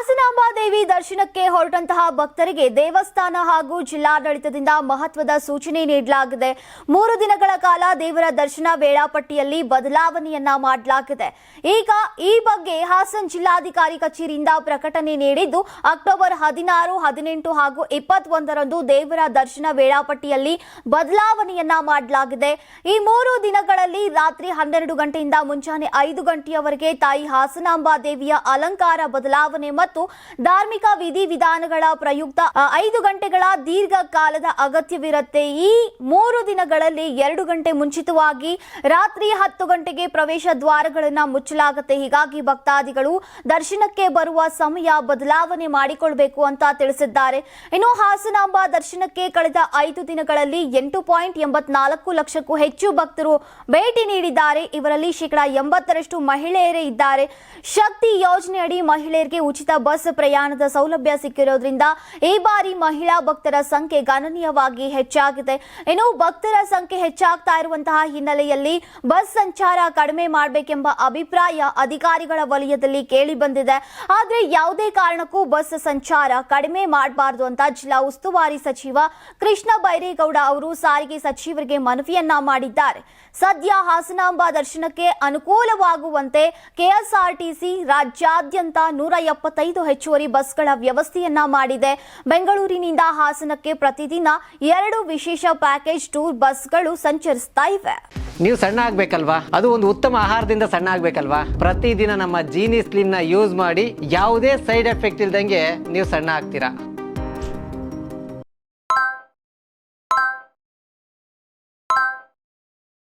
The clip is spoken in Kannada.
ಹಾಸನಾಂಬ ದೇವಿ ದರ್ಶನಕ್ಕೆ ಹೊರಟಂತಹ ಭಕ್ತರಿಗೆ ದೇವಸ್ಥಾನ ಹಾಗೂ ಜಿಲ್ಲಾಡಳಿತದಿಂದ ಮಹತ್ವದ ಸೂಚನೆ ನೀಡಲಾಗಿದೆ. ಮೂರು ದಿನಗಳ ಕಾಲ ದೇವರ ದರ್ಶನ ವೇಳಾಪಟ್ಟಿಯಲ್ಲಿ ಬದಲಾವಣೆಯನ್ನ ಮಾಡಲಾಗಿದೆ. ಈಗ ಈ ಬಗ್ಗೆ ಹಾಸನ್ ಜಿಲ್ಲಾಧಿಕಾರಿ ಕಚೇರಿಯಿಂದ ಪ್ರಕಟಣೆ ನೀಡಿದ್ದು, ಅಕ್ಟೋಬರ್ ಹದಿನಾರು, ಹದಿನೆಂಟು ಹಾಗೂ ಇಪ್ಪತ್ತೊಂದರಂದು ದೇವರ ದರ್ಶನ ವೇಳಾಪಟ್ಟಿಯಲ್ಲಿ ಬದಲಾವಣೆಯನ್ನ ಮಾಡಲಾಗಿದೆ. ಈ ಮೂರು ದಿನಗಳಲ್ಲಿ ರಾತ್ರಿ ಹನ್ನೆರಡು ಗಂಟೆಯಿಂದ ಮುಂಜಾನೆ ಐದು ಗಂಟೆಯವರೆಗೆ ತಾಯಿ ಹಾಸನಾಂಬಾ ದೇವಿಯ ಅಲಂಕಾರ ಬದಲಾವಣೆ ಧಾರ್ಮಿಕ ವಿಧಿವಿಧಾನಗಳ ಪ್ರಯುಕ್ತ ಐದು ಗಂಟೆಗಳ ದೀರ್ಘ ಕಾಲದ ಅಗತ್ಯವಿರುತ್ತೆ. ಈ ಮೂರು ದಿನಗಳಲ್ಲಿ ಎರಡು ಗಂಟೆ ಮುಂಚಿತವಾಗಿ ರಾತ್ರಿ ಹತ್ತು ಗಂಟೆಗೆ ಪ್ರವೇಶ ದ್ವಾರಗಳನ್ನ ಮುಚ್ಚಲಾಗುತ್ತೆ. ಹೀಗಾಗಿ ಭಕ್ತಾದಿಗಳು ದರ್ಶನಕ್ಕೆ ಬರುವ ಸಮಯ ಬದಲಾವಣೆ ಮಾಡಿಕೊಳ್ಬೇಕು ಅಂತ ತಿಳಿಸಿದ್ದಾರೆ. ಇನ್ನು ಹಾಸನಾಂಬ ದರ್ಶನಕ್ಕೆ ಕಳೆದ ಐದು ದಿನಗಳಲ್ಲಿ ಎಂಟು ಪಾಯಿಂಟ್ ಎಂಬತ್ನಾಲ್ಕು ಲಕ್ಷಕ್ಕೂ ಹೆಚ್ಚು ಭಕ್ತರು ಭೇಟಿ ನೀಡಿದ್ದಾರೆ. ಇವರಲ್ಲಿ ಶೇಕಡಾ ಎಂಬತ್ತರಷ್ಟು ಮಹಿಳೆಯರೇ ಇದ್ದಾರೆ. ಶಕ್ತಿ ಯೋಜನೆಯಡಿ ಮಹಿಳೆಯರಿಗೆ ಉಚಿತ ಬಸ್ ಪ್ರಯಾಣದ ಸೌಲಭ್ಯ ಸಿಕ್ಕಿರೋದ್ರಿಂದ ಈ ಬಾರಿ ಮಹಿಳಾ ಭಕ್ತರ ಸಂಖ್ಯೆ ಗಣನೀಯವಾಗಿ ಹೆಚ್ಚಾಗಿದೆ. ಇನ್ನು ಭಕ್ತರ ಸಂಖ್ಯೆ ಹೆಚ್ಚಾಗ್ತಾ ಇರುವಂತಹ ಹಿನ್ನೆಲೆಯಲ್ಲಿ ಬಸ್ ಸಂಚಾರ ಕಡಿಮೆ ಮಾಡಬೇಕೆಂಬ ಅಭಿಪ್ರಾಯ ಅಧಿಕಾರಿಗಳ ವಲಯದಲ್ಲಿ ಕೇಳಿ ಬಂದಿದೆ. ಆದರೆ ಯಾವುದೇ ಕಾರಣಕ್ಕೂ ಬಸ್ ಸಂಚಾರ ಕಡಿಮೆ ಮಾಡಬಾರದು ಅಂತ ಜಿಲ್ಲಾ ಉಸ್ತುವಾರಿ ಸಚಿವ ಕೃಷ್ಣ ಬೈರೇಗೌಡ ಅವರು ಸಾರಿಗೆ ಸಚಿವರಿಗೆ ಮನವಿಯನ್ನ ಮಾಡಿದ್ದಾರೆ. ಸದ್ಯ ಹಾಸನಾಂಬ ದರ್ಶನಕ್ಕೆ ಅನುಕೂಲವಾಗುವಂತೆ ಕೆಎಸ್ಆರ್ಟಿಸಿ ರಾಜ್ಯಾದ್ಯಂತ ನೂರ ಎಪ್ಪತ್ತೈದು ಹೆಚ್ಚುವರಿ ಬಸ್ಗಳ ವ್ಯವಸ್ಥೆಯನ್ನ ಮಾಡಿದೆ. ಬೆಂಗಳೂರಿನಿಂದ ಹಾಸನಕ್ಕೆ ಪ್ರತಿದಿನ ಎರಡು ವಿಶೇಷ ಪ್ಯಾಕೇಜ್ ಟೂರ್ ಬಸ್ಗಳು ಸಂಚರಿಸ್ತಾ ಇವೆ. ನೀವು ಸಣ್ಣ ಆಗ್ಬೇಕಲ್ವಾ? ಅದು ಒಂದು ಉತ್ತಮ ಆಹಾರದಿಂದ ಸಣ್ಣ ಆಗ್ಬೇಕಲ್ವಾ? ಪ್ರತಿದಿನ ನಮ್ಮ ಜೀನಿ ಸ್ಲಿಮ್ನ ಯೂಸ್ ಮಾಡಿ ಯಾವುದೇ ಸೈಡ್ ಎಫೆಕ್ಟ್ ಇಲ್ದಂಗೆ ನೀವು ಸಣ್ಣ ಆಗ್ತೀರಾ?